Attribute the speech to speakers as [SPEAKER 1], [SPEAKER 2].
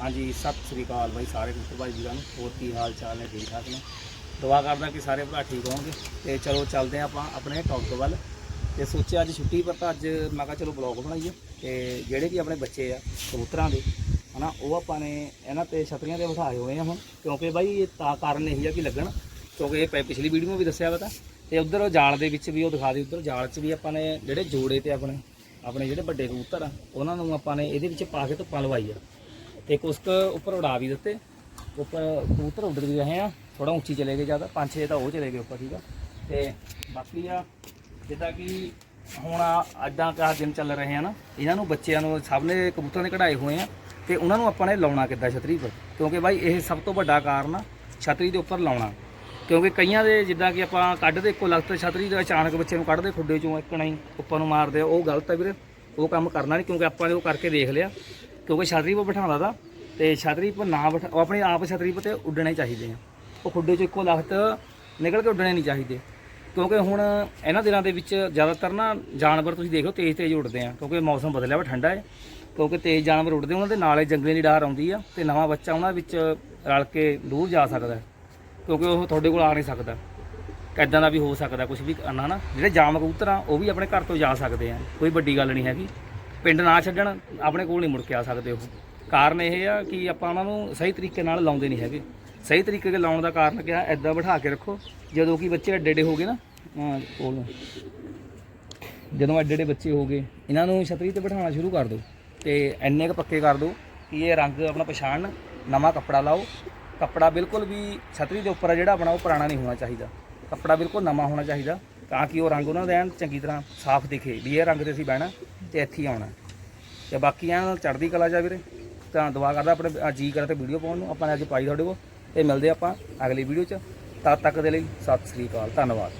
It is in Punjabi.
[SPEAKER 1] ਹਾਂਜੀ, ਸਤਿ ਸ੍ਰੀ ਅਕਾਲ ਬਾਈ ਸਾਰੇ ਮਿੱਤਰ ਭਾਈ ਵੀਰਾਂ ਨੂੰ। ਹੋਰ ਕੀ ਹਾਲ ਚਾਲ ਨੇ ਠੀਕ ਠਾਕ ਨੇ? ਦੁਆ ਕਰਦਾ ਕਿ ਸਾਰੇ ਭਰਾ ਠੀਕ ਹੋਣਗੇ। ਤੇ ਚਲੋ ਚੱਲਦੇ ਹਾਂ ਆਪਾਂ ਆਪਣੇ ਟੌਪਿਕ ਵੱਲ। ਤੇ ਸੋਚਿਆ ਅੱਜ ਛੁੱਟੀ ਪਰ ਤਾਂ ਅੱਜ ਮੈਂ ਕਿਹਾ ਚਲੋ ਬਲੌਗ ਬਣਾਈਏ। ਤੇ ਜਿਹੜੇ ਕਿ ਆਪਣੇ ਬੱਚੇ ਆ, ਕਬੂਤਰਾਂ ਦੇ, ਹਨਾ, ਉਹ ਆਪਾਂ ਨੇ ਇਹਨਾਂ ਤੇ ਛਤਰੀਆਂ ਤੇ ਬਿਠਾਏ ਹੋਏ ਆ ਹੁਣ। ਕਿਉਂਕਿ ਬਾਈ ਇਹ ਤਾਂ ਕਾਰਨ ਇਹੀ ਆ ਕਿ ਲੱਗਣ। ਕਿਉਂਕਿ ਇਹ ਪਿਛਲੀ ਵੀਡੀਓ ਵੀ ਦੱਸਿਆ ਵਾ ਤਾਂ। ਤੇ ਉਧਰ ਜਾਲ ਦੇ ਵਿੱਚ ਵੀ ਉਹ ਦਿਖਾ ਦੇ, ਉਧਰ ਜਾਲ 'ਚ ਵੀ ਆਪਾਂ ਨੇ ਜਿਹੜੇ ਜੋੜੇ ਤੇ ਆਪਣੇ ਆਪਣੇ ਜਿਹੜੇ ਵੱਡੇ ਕਬੂਤਰ ਆ, ਉਹਨਾਂ ਨੂੰ ਆਪਾਂ ਨੇ ਇਹਦੇ ਵਿੱਚ ਪਾ ਕੇ ਧੁੱਪਾਂ ਲਵਾਈ ਆ। ਤੇ ਕੁਛ ਕੁ ਉੱਪਰ ਉਡਾ ਵੀ ਦਿੱਤੇ ਉੱਪਰ ਕਬੂਤਰ ਉੱਡ ਵੀ ਰਹੇ ਆ ਥੋੜਾ ਉੱਚੀ ਚਲੇ ਗਏ ਜ਼ਿਆਦਾ ਪੰਜ ਛੇ ਤਾਂ ਉਹ ਚਲੇ ਗਏ ਉੱਪਰ ਠੀਕ ਆ। ਤੇ ਬਾਕੀ ਆ ਜਿੱਦਾਂ ਕਿ ਹੁਣ ਅੱਡਾਂ ਕਾ ਦਿਨ ਚੱਲ ਰਹੇ ਆ ਨਾ ਇਹਨਾਂ ਨੂੰ ਬੱਚਿਆਂ ਨੂੰ ਸਭ ਨੇ ਕਬੂਤਰਾਂ ਦੇ ਕਢਾਏ ਹੋਏ ਆ ਤੇ ਉਹਨਾਂ ਨੂੰ ਆਪਾਂ ਨੇ ਲਾਉਣਾ ਕਿੱਦਾਂ ਛਤਰੀ ਪਰ ਕਿਉਂਕਿ ਬਾਈ ਇਹ ਸਭ ਤੋਂ ਵੱਡਾ ਕਾਰਨ ਆ ਛਤਰੀ ਦੇ ਉੱਪਰ ਲਾਉਣਾ। ਕਿਉਂਕਿ ਕਈਆਂ ਦੇ ਜਿੱਦਾਂ ਕਿ ਆਪਾਂ ਕੱਢਦੇ ਇੱਕੋ ਲਖਤ ਛਤਰੀ ਦੇ ਅਚਾਨਕ ਬੱਚੇ ਨੂੰ ਕੱਢਦੇ ਖੁੱਡੇ ਚੋਂ ਇੱਕ ਨਹੀਂ ਉੱਪਰ ਨੂੰ ਮਾਰਦੇ ਆ, ਉਹ ਗਲਤ ਹੈ ਵੀਰੇ ਉਹ ਕੰਮ ਕਰਨਾ ਨਹੀਂ ਕਿਉਂਕਿ ਆਪਾਂ ਨੇ ਉਹ ਕਰਕੇ ਦੇਖ ਲਿਆ। ਕਿਉਂਕਿ ਛਤਰੀ 'ਤੇ ਬਿਠਾਉਂਦਾ ਦਾ ਤੇ ਛਤਰੀ 'ਤੇ ਨਾ ਬਿਠਾ ਉਹ ਆਪਣੇ ਆਪ ਛਤਰੀ 'ਤੇ ਉੱਡਣੇ ਚਾਹੀਦੇ ਆ। ਉਹ ਖੁੱਡੇ 'ਚ ਇੱਕੋ ਲਖਤ ਨਿਕਲ ਕੇ ਉੱਡਣੇ ਨਹੀਂ ਚਾਹੀਦੇ। ਕਿਉਂਕਿ ਹੁਣ ਇਹਨਾਂ ਦਿਨਾਂ ਦੇ ਵਿੱਚ ਜ਼ਿਆਦਾਤਰ ਨਾ ਜਾਨਵਰ ਤੁਸੀਂ ਦੇਖੋ ਤੇਜ਼ ਤੇਜ਼ ਉੱਡਦੇ ਆ। ਕਿਉਂਕਿ ਮੌਸਮ ਬਦਲਿਆ ਵਾ, ਠੰਡਾ ਹੈ ਕਿਉਂਕਿ ਤੇਜ਼ ਜਾਨਵਰ ਉੱਡਦੇ ਉਹਨਾਂ ਦੇ ਨਾਲੇ ਜੰਗਲੇ ਦੀ ਡਾਰ ਆਉਂਦੀ ਆ ਤੇ ਨਵਾਂ ਬੱਚਾ ਉਹਨਾਂ ਵਿੱਚ ਰਲ ਕੇ ਦੂਰ ਜਾ ਸਕਦਾ ਕਿਉਂਕਿ ਉਹ ਤੁਹਾਡੇ ਕੋਲ ਆ ਨਹੀਂ ਸਕਦਾ। ਐਦਾਂ ਦਾ ਵੀ ਹੋ ਸਕਦਾ ਕੁਝ ਵੀ ਕਰਨਾ ਨਾ ਜਿਹੜੇ ਜਾਮ ਕਬੂਤਰ ਆ, ਉਹ ਵੀ ਆਪਣੇ ਘਰ ਤੋਂ ਜਾ ਸਕਦੇ ਆ। ਕੋਈ ਵੱਡੀ ਗੱਲ ਨਹੀਂ ਹੈਗੀ। ਪਿੰਡ ਨਾ ਛੱਡਣ, ਆਪਣੇ ਕੋਲ ਨਹੀਂ ਮੁੜ ਕੇ ਆ ਸਕਦੇ ਉਹ। ਕਾਰਨ ਇਹ ਆ ਕਿ ਆਪਾਂ ਉਹਨਾਂ ਨੂੰ ਸਹੀ ਤਰੀਕੇ ਨਾਲ ਲਾਉਂਦੇ ਨਹੀਂ ਹੈਗੇ। ਸਹੀ ਤਰੀਕੇ ਨਾਲ ਲਾਉਣ ਦਾ ਕਾਰਨ ਕਿਹਾ ਐਦਾਂ ਬਿਠਾ ਕੇ ਰੱਖੋ। ਜਦੋਂ ਕਿ ਬੱਚੇ ਐਡੇ ਐਡੇ ਹੋ ਗਏ ਨਾ ਕੋਲ। ਜਦੋਂ ਐਡੇ ਐਡੇ ਬੱਚੇ ਹੋ ਗਏ, ਇਹਨਾਂ ਨੂੰ ਛਤਰੀ ਤੇ ਬਿਠਾਉਣਾ ਸ਼ੁਰੂ ਕਰ ਦਿਓ ਤੇ ਇੰਨੇ ਕੁ ਪੱਕੇ ਕਰ ਦਿਓ ਕਿ ਇਹ ਰੰਗ ਆਪਣਾ ਪਛਾਣ, ਨਵਾਂ ਕੱਪੜਾ ਲਾਓ। ਕੱਪੜਾ ਬਿਲਕੁਲ ਵੀ ਛਤਰੀ ਦੇ ਉੱਪਰ ਆ ਜਿਹੜਾ ਆਪਣਾ, ਉਹ ਪੁਰਾਣਾ ਨਹੀਂ ਹੋਣਾ ਚਾਹੀਦਾ। ਕੱਪੜਾ ਬਿਲਕੁਲ ਨਵਾਂ ਹੋਣਾ ਚਾਹੀਦਾ ਤਾਂ ਕਿ ਉਹ ਰੰਗ ਉਹਨਾਂ ਦਾ ਐਨ ਚੰਗੀ ਤਰ੍ਹਾਂ ਸਾਫ਼ ਦਿਖੇ ਵੀ ਇਹ ਰੰਗ ਤੇ ਅਸੀਂ ਬਹਿਣਾ। ਤੇ ਇੱਥੇ ਹੀ ਆਉਣਾ। ਤੇ ਬਾਕੀ ਐਨ ਚੜ੍ਹਦੀ ਕਲਾ ਜਾ ਵੀਰੇ। ਤਾਂ ਦੁਆ ਕਰਦਾ ਆਪਣੇ ਆਹ ਜੀ ਕਰਾ ਤੇ ਵੀਡੀਓ ਪਾਉਣ ਨੂੰ। ਆਪਾਂ ਨੇ ਅੱਜ ਪਾਈ ਤੁਹਾਡੇ ਕੋਲ। ਤੇ ਮਿਲਦੇ ਆਪਾਂ ਅਗਲੀ ਵੀਡੀਓ 'ਚ। ਤਦ ਤੱਕ ਦੇ ਲਈ ਸਤਿ ਸ੍ਰੀ ਅਕਾਲ। ਧੰਨਵਾਦ।